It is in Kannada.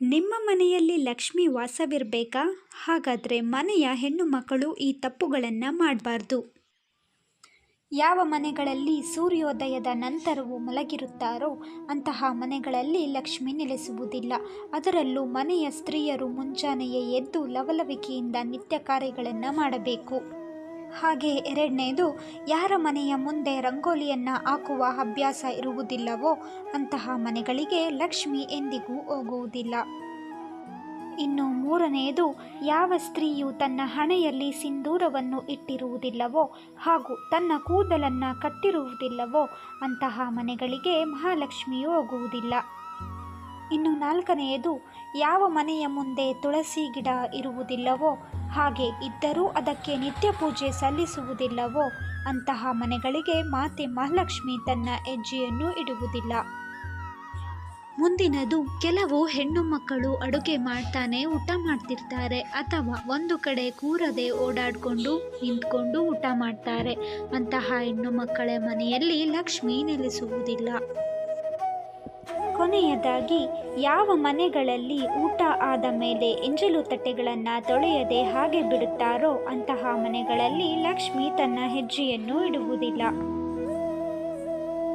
ನಿಮ್ಮ ಮನೆಯಲ್ಲಿ ಲಕ್ಷ್ಮಿ ವಾಸವಿರಬೇಕಾ? ಹಾಗಾದರೆ ಮನೆಯ ಹೆಣ್ಣು ಮಕ್ಕಳು ಈ ತಪ್ಪುಗಳನ್ನು ಮಾಡಬಾರ್ದು. ಯಾವ ಮನೆಗಳಲ್ಲಿ ಸೂರ್ಯೋದಯದ ನಂತರವೂ ಮಲಗಿರುತ್ತಾರೋ ಅಂತಹ ಮನೆಗಳಲ್ಲಿ ಲಕ್ಷ್ಮಿ ನೆಲೆಸುವುದಿಲ್ಲ. ಅದರಲ್ಲೂ ಮನೆಯ ಸ್ತ್ರೀಯರು ಮುಂಜಾನೆಯೇ ಎದ್ದು ಲವಲವಿಕೆಯಿಂದ ನಿತ್ಯ ಕಾರ್ಯಗಳನ್ನು ಮಾಡಬೇಕು. ಹಾಗೆ ಎರಡನೇದು, ಯಾರ ಮನೆಯ ಮುಂದೆ ರಂಗೋಲಿಯನ್ನು ಹಾಕುವ ಅಭ್ಯಾಸ ಇರುವುದಿಲ್ಲವೋ ಅಂತಹ ಮನೆಗಳಿಗೆ ಲಕ್ಷ್ಮಿ ಎಂದಿಗೂ ಹೋಗುವುದಿಲ್ಲ. ಇನ್ನು ಮೂರನೆಯದು ಯಾವ ಸ್ತ್ರೀಯು ತನ್ನ ಹಣೆಯಲ್ಲಿ ಸಿಂಧೂರವನ್ನು ಇಟ್ಟಿರುವುದಿಲ್ಲವೋ ಹಾಗೂ ತನ್ನ ಕೂದಲನ್ನು ಕಟ್ಟಿರುವುದಿಲ್ಲವೋ ಅಂತಹ ಮನೆಗಳಿಗೆ ಮಹಾಲಕ್ಷ್ಮಿಯು ಹೋಗುವುದಿಲ್ಲ. ಇನ್ನು ನಾಲ್ಕನೆಯದು, ಯಾವ ಮನೆಯ ಮುಂದೆ ತುಳಸಿ ಗಿಡ ಇರುವುದಿಲ್ಲವೋ, ಹಾಗೆ ಇದ್ದರೂ ಅದಕ್ಕೆ ನಿತ್ಯ ಪೂಜೆ ಸಲ್ಲಿಸುವುದಿಲ್ಲವೋ, ಅಂತಹ ಮನೆಗಳಿಗೆ ಮಾತೆ ಮಹಾಲಕ್ಷ್ಮಿ ತನ್ನ ಹೆಜ್ಜೆಯನ್ನು ಇಡುವುದಿಲ್ಲ. ಮುಂದಿನದು, ಕೆಲವು ಹೆಣ್ಣು ಮಕ್ಕಳು ಅಡುಗೆ ಮಾಡ್ತಾನೆ ಊಟ ಮಾಡ್ತಿರ್ತಾರೆ, ಅಥವಾ ಒಂದು ಕಡೆ ಕೂರದೆ ಓಡಾಡಿಕೊಂಡು ನಿಂತ್ಕೊಂಡು ಊಟ ಮಾಡ್ತಾರೆ. ಅಂತಹ ಹೆಣ್ಣು ಮಕ್ಕಳ ಮನೆಯಲ್ಲಿ ಲಕ್ಷ್ಮಿ ನೆಲೆಸುವುದಿಲ್ಲ. ಕೊನೆಯದಾಗಿ, ಯಾವ ಮನೆಗಳಲ್ಲಿ ಊಟ ಆದ ಮೇಲೆ ಎಂಜಲು ತಟ್ಟೆಗಳನ್ನು ತೊಳೆಯದೆ ಹಾಗೆ ಬಿಡುತ್ತಾರೋ ಅಂತಹ ಮನೆಗಳಲ್ಲಿ ಲಕ್ಷ್ಮಿ ತನ್ನ ಹೆಜ್ಜೆಯನ್ನು ಇಡುವುದಿಲ್ಲ.